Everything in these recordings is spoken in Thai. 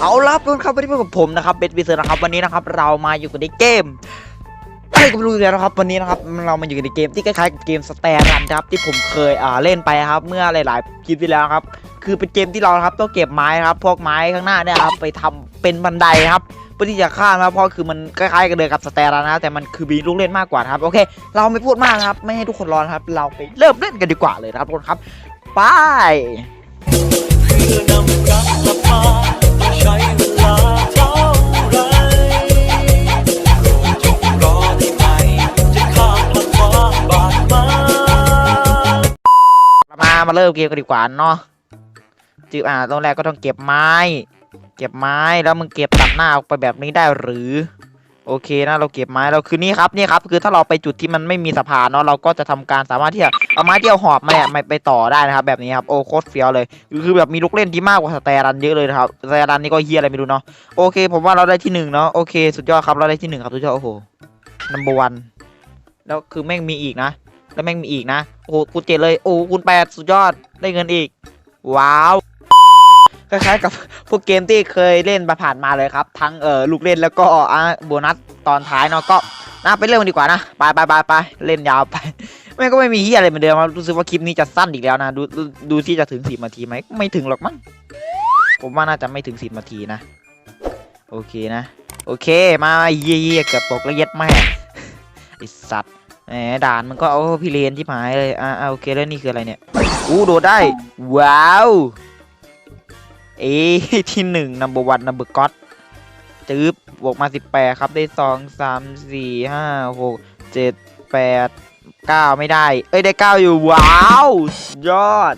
เอาล่ะทุกคนครับวันนี้พบกับผมนะครับเบสบิเซอร์นะครับวันนี้นะครับเรามาอยู่กันในเกมอะไรก็ไม่รู้แล้วนะครับวันนี้นะครับเรามาอยู่กันในเกมที่คล้ายๆกับเกมสแตนรันครับที่ผมเคยอ่าเล่นไปครับเมื่อหลายๆคลิปที่แล้วครับคือเป็นเกมที่เราครับต้องเก็บไม้ครับพวกไม้ข้างหน้าเนี่ยครับไปทำเป็นบันไดครับเพื่อที่จะข้ามครับเพราะคือมันคล้ายๆกันเลยกับสแตนรันนะแต่มันคือมีลูกเล่นมากกว่าครับโอเค เราไม่พูดมากนะครับไม่ให้ทุกคนรอนะครับ เราไปเริ่มเล่นกันดีกว่าเลยนะครับทุกคนครับไป เริ่มเกมกันดีกว่าเนาะจืออ่าตรงแรกก็ต้องเก็บไม้ เก็บไม้แล้วมึงเก็บตัดหน้าออกไปแบบนี้ได้หรือ โอเคนะเราเก็บไม้เราคือนี่ครับนี่ครับ คือถ้าเราไปจุดที่มันไม่มีสะพานเนาะเราก็จะทำการสามารถที่จะเอาไม้ที่เราหอบมาเนี่ยมาไปต่อได้นะครับ แบบนี้ครับโอ้โคตรเฟี้ยวเลยคือแบบมีลูกเล่นที่มากกว่าสแตรันเยอะเลยนะครับสแตรันนี่ก็เฮียอะไรไม่รู้เนาะโอเค ผมว่าเราได้ที่หนึ่งเนาะโอเค สุดยอดครับเราได้ที่หนึ่งครับสุดยอดโอ้โห number one แล้วคือแม่งมีอีกนะ แล้วแม่งมีอีกนะ โอ้โหคูณเจ็ดเลย โอ้คูณแปดสุดยอด ได้เงินอีก ว้าว คล้ายๆกับพวกเกมที่เคยเล่นมาผ่านมาเลยครับ ทั้งเออลูกเล่นแล้วก็อะโบนัสตอนท้ายเนาะ ก็น่าไปเริ่มกันดีกว่านะ ไปไปไปไปเล่นยาวไปแม่ก็ไม่มีเฮียอะไรเหมือนเดิมครับรู้สึกว่าคลิปนี้จะสั้นอีกแล้วนะดูดูดูที่จะถึงสิบนาทีไหม ไม่ถึงหรอกมั้ง ผมว่าน่าจะไม่ถึงสิบนาทีนะ โอเคนะ โอเค มาเยี่ยเกือบตกแล้วเย็ดแม่ไอสัตว์ แหมด่านมันก็เอาพี่เลนที่หายเลยอ่าอ่าโอเคแล้วนี่คืออะไรเนี่ยอู้โดดได้ ว้าว เอที่หนึ่งนัมเบอร์วันนัมเบอร์ก็อตจื๊บบวกมาสิบแปดครับได้สองสามสี่ห้าหกเจ็ดแปดเก้าไม่ได้ เอ้ยได้เก้าอยู่ ว้าว ยอด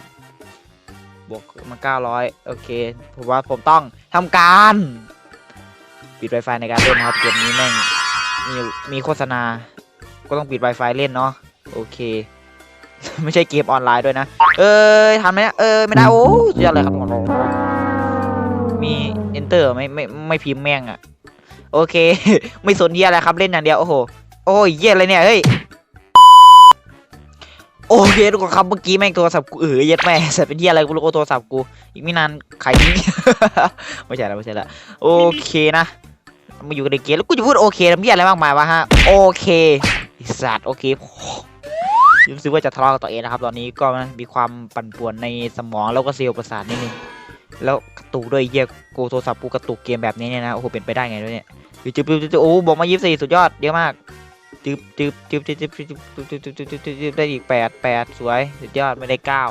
บวกมาเก้าร้อยโอเค ผมว่าผมต้องทำการ ปิด Wi-Fi ในการเล่นครับ เกมนี้แม่งมีมีโฆษณา ก็ต้องปิด Wi-Fi เล่นเนาะโอเค ไม่ใช่เกมออนไลน์ด้วยนะ เอ้ยทันไหมเนี่ยเอ้ยไม่ได้โอ้สุดยอดเลยครับมี enter ไม่ไม่ไม่พิมพ์แม่งอะโอเค ไม่สนเยี่ยอะไรครับเล่นอย่างเดียวโอ้โหโอ้ยเยี่ยอะไรเนี่ยเฮ้ยโอเคทุกคนครับเมื่อกี้แม่งโทรศัพท์กูเออเย็ดแม่ใส่เป็นเยี่ยอะไรกูรู้โทรศัพท์กูอีกไม่นานขายทิ้งไม่ใช่แล้วไม่ใช่แล้วโอเคนะมาอยู่กันในเกมแล้วกูจะพูดโอเคทำเหี้ยอะไรมากมายวะฮะโอเค อ้สัตว์โอเครู้สึกว่าจะทะเลาะกับตัวเองนะครับ ตอนนี้ก็มีความปั่นป่วนในสมองแล้วก็เซลล์ประสาทนิดนึงแล้วกระตุกด้วยเหี้ยกูโทรศัพท์กูกระตุกเกมแบบนี้เนี่ยนะโอ้โหเป็นไปได้ไงด้วยเนี่ยจึ๊บจึ๊บจึ๊บจึ๊บโอ้บอกมายี่สิบสี่สุดยอดเยอะมากจึ๊บจึ๊บจึ๊บจึ๊บจึ๊บจึ๊บจึ๊บจึ๊บจึ๊บจึ๊บจึ๊บได้อีกแปดแปดสวยสุดยอดไม่ได้เก้า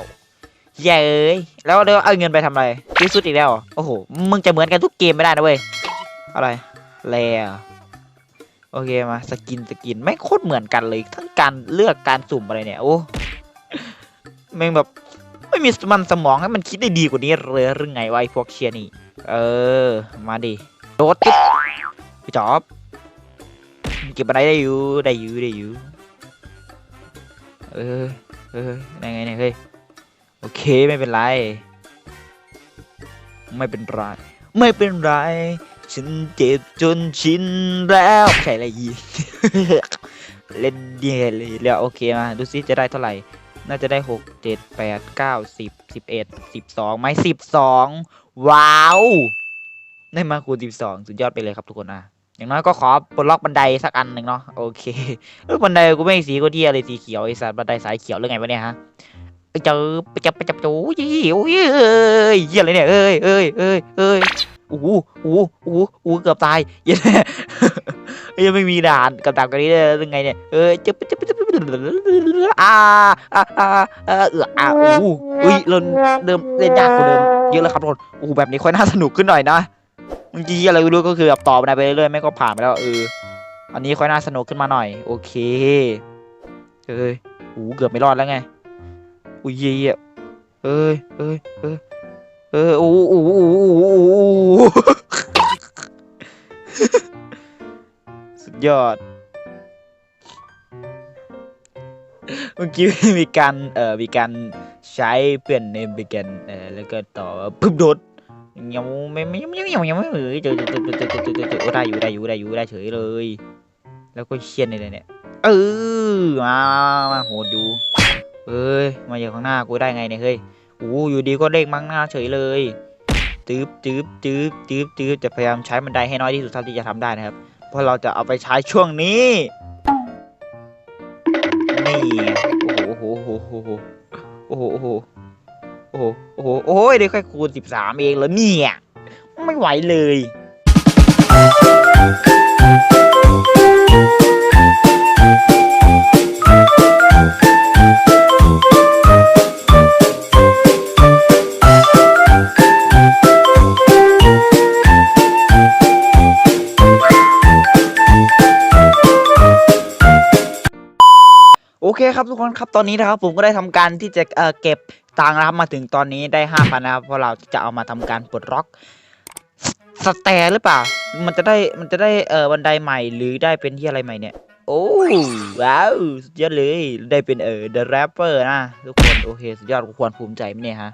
เย้เอ้ยแล้วเดี๋ยวเอาเงินไปทำอะไรซื้อสุดอีกแล้วโอ้โหมึงจะเหมือนกันทุกเกมไม่ได้นะเว้ยอะไรแลอะ โอเคมาสกินสกินไม่โคตรเหมือนกันเลย ทั้งการเลือกการสุ่มอะไรเนี่ย โอ้แม่งแบบไม่มีมันสมองให้มันคิดได้ดีกว่านี้เลยหรือไงวะไอ้พวกเชียร์นี่ เออ มาดิโดดจิ๊บพี่จอบเก็บอะไรได้อยู่ได้อยู่ได้อยู่เออเออยังไงเนี่ยเฮ้ยโอเคไม่เป็นไร ไม่เป็นไร ไม่เป็นไร ฉันเจ็บจนชินแล้วใช่อะไรยีเล่นเดียเลยแล้วโอเคมาดูซิจะได้เท่าไหร่ น่าจะได้หกเจ็ดแปดเก้าสิบสิบเอ็ดสิบสองไหมสิบสองว้าวได้มาคูณสิบสองสุดยอดไปเลยครับทุกคนอะอย่างน้อยก็ขอปลดล็อกบันไดสักอันหนึ่งเนาะโอเคเออบันไดกูไม่สีก็เที่ยเลยสีเขียวไอ้สัตว์บันไดสายเขียวหรือไงวะเนี่ยฮะไปเจอไปจับไปจับจูยี่โอ้ยเอ้ยเหี้ยอะไรเนี่ยเอ้ยเอ้ยเอ้ยเอ้ย อ้โหโอ้โหโอ้โหโอ้โหเกือบตายยันยังไม่มีด่านกับดักกันนี้เลยยังไงเนี่ยเออจะจะจะอ่าอ่าอ่าเอออออ่าโอ้หอุ้ยเริ่มเดิมเล่นยากกว่าเดิมเยอะแล้วครับทุกคนโอ้โหแบบนี้ค่อยน่าสนุกขึ้นหน่อยนะเมื่อกี้อะไรไม่รู้ก็คือแบบตอไปไปเรื่อยๆไม่ก็ผ่านไปแล้วเอออันนี้ค่อยน่าสนุกขึ้นมาหน่อย โอเคเอ้ยโอ้โหเกือบไม่รอดแล้วไงอุ้ยเยี่ยเอ้ยเอ้ยเอ้ย เออโอ้โหสุดยอด เมื่อกี้มีการ เอ่อ มีการใช้เปลี่ยนเนมไปกันเอ่อแล้วก็ต่อปุ๊บโดดยังไม่ไม่ยังยังยังไม่เอยเจอเจอเจอเจอเจอเจอเจอได้อยู่ได้อยู่ได้อยู่ได้เฉยเลย แล้วก็เชียนอะไรเนี่ย เออมามาโหดอยู่เอ้ย มาอยู่ข้างหน้ากูได้ไงเนี่ยเฮ้ย อ้อยู่ดีก็เด้งมั่งหน้าเฉยเลยจืบจืบจืบจืบจืบจะพยายามใช้บันไดให้น้อยที่สุดเท่าที่จะทำได้นะครับ เพราะเราจะเอาไปใช้ช่วงนี้ นี่โอ้โหโอ้โหโอ้โหโอ้โหโอ้โหโอ้โหโอ้โหโอ้ยได้แค่คูณสิบสามเองเหรอเนี่ยไม่ไหวเลย โอเคครับทุกคนครับตอนนี้นะครับผมก็ได้ทำการที่จะเอ่อเก็บตังค์นะครับมาถึงตอนนี้ได้ห้าพันนะครับเพราะเราจะเอามาทำการปลดล็อกสแตร์หรือเปล่า มันจะได้มันจะได้เอ่อบันไดใหม่หรือได้เป็นที่อะไรใหม่เนี่ย โอ้ว้าวสุดยอดเลยได้เป็นเออ The Rapper นะทุกคนโอเคสุดยอดกูควรภูมิใจไหมเนี่ยฮะ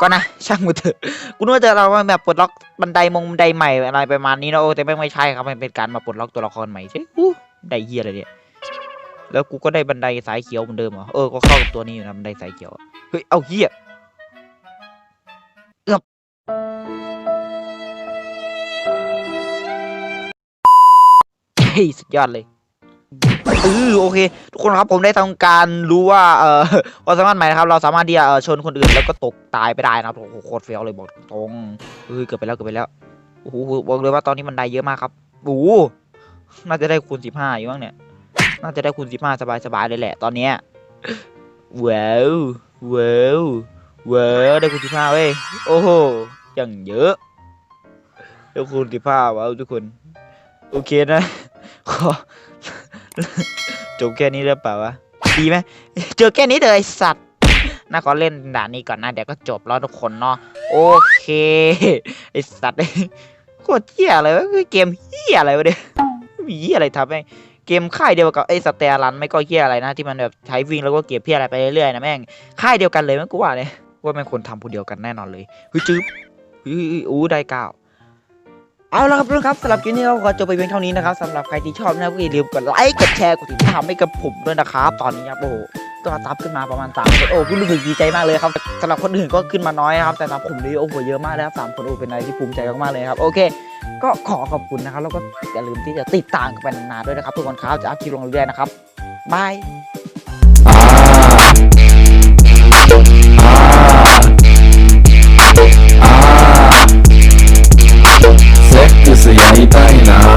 ก็นะช่างมันเถอะกูนึกว่าจะเราแบบปลดล็อกบันไดมงบันไดใหม่อะไรประมาณนี้นะโอ้แต่ไม่ไม่ใช่ครับมันเป็นการมาปลดล็อกตัวละครใหม่ใช่ได้เฮียอะไรเนี่ย แล้วกูก็ได้บันไดสายเขียวเหมือนเดิมเหรอเออก็เข้ากับตัวนี้อยู่นะบันไดสายเขียวเฮ้ยเอาเหี้ยเอือบเฮ้ยสุดยอดเลยเออโอเค ทุกคนครับผมได้ทำการรู้ว่าเอ่อความสามารถใหม่นะครับ เราสามารถที่จะเอ่อชนคนอื่นแล้วก็ตกตายไปได้นะครับโอ้โหโคตรเฟี้ยวเลยบอกตรงเฮ้ยเกือบไปแล้วเกือบไปแล้วโอ้โหบอกเลยว่าตอนนี้บันไดเยอะมากครับโอ้โหน่าจะได้คูณสิบห้าอยู่บ้างเนี่ย น่าจะได้คูณสิบห้าสบายๆเลยแหละ ตอนเนี้ยว้าวว้าวว้าวได้คูณสิบห้าเว้ย โอ้โหอย่างเยอะได้คูณสิบห้าว้าวทุกคน โอเคนะ ขอ จบแค่นี้ได้เปล่าวะ ดีไหมเจอแค่นี้เลยสัตว์น่าขอเล่นด่านนี้ก่อนนะ เดี๋ยวก็จบแล้วทุกคนเนาะ โอเค ไอสัตว์โคตรเหี้ยอะไรวะเกมเหี้ยอะไรวะเนี่ยม่มีเหี้ยอะไรทำให้ เกมค่ายเดียวกับไอ้สเตอรันไม่ก็เฮียอะไรนะที่มันแบบใช้วิ่งแล้วก็เก็บเพียอะไรไปเรื่อยๆนะแม่งค่ายเดียวกันเลยมั้งกูว่าเนี่ยว่าแม่งคนทำผู้เดียวกันแน่นอนเลยเฮ้ยจื๊บเฮ้ยอู้ได้เก้าเอาละครับทุกคนครับสำหรับคลิปนี้เราขอจบไปเพียงเท่านี้นะครับสำหรับใครที่ชอบนะก็อย่าลืมกดไลค์กดแชร์กดติดตามให้กับผมด้วยนะครับตอนนี้ครับโอ้โหตัวตับขึ้นมาประมาณสามคนโอ้คุณรู้สึกดีใจมากเลยครับสำหรับคนอื่นก็ขึ้นมาน้อยครับแต่สำหรับผมนี่โอ้โหเยอะมากเลยครับสามคนโอ้เป็นอะไรที่ภูมิใจมากๆเลยครับโอเค ก็ขอขอบคุณนะครับ แล้วก็อย่าลืมที่จะติดตามกันไปนานๆด้วยนะครับ ทุกคนครับจะอัพคลิปลงเรื่อยๆนะครับบาย セックスやりたいな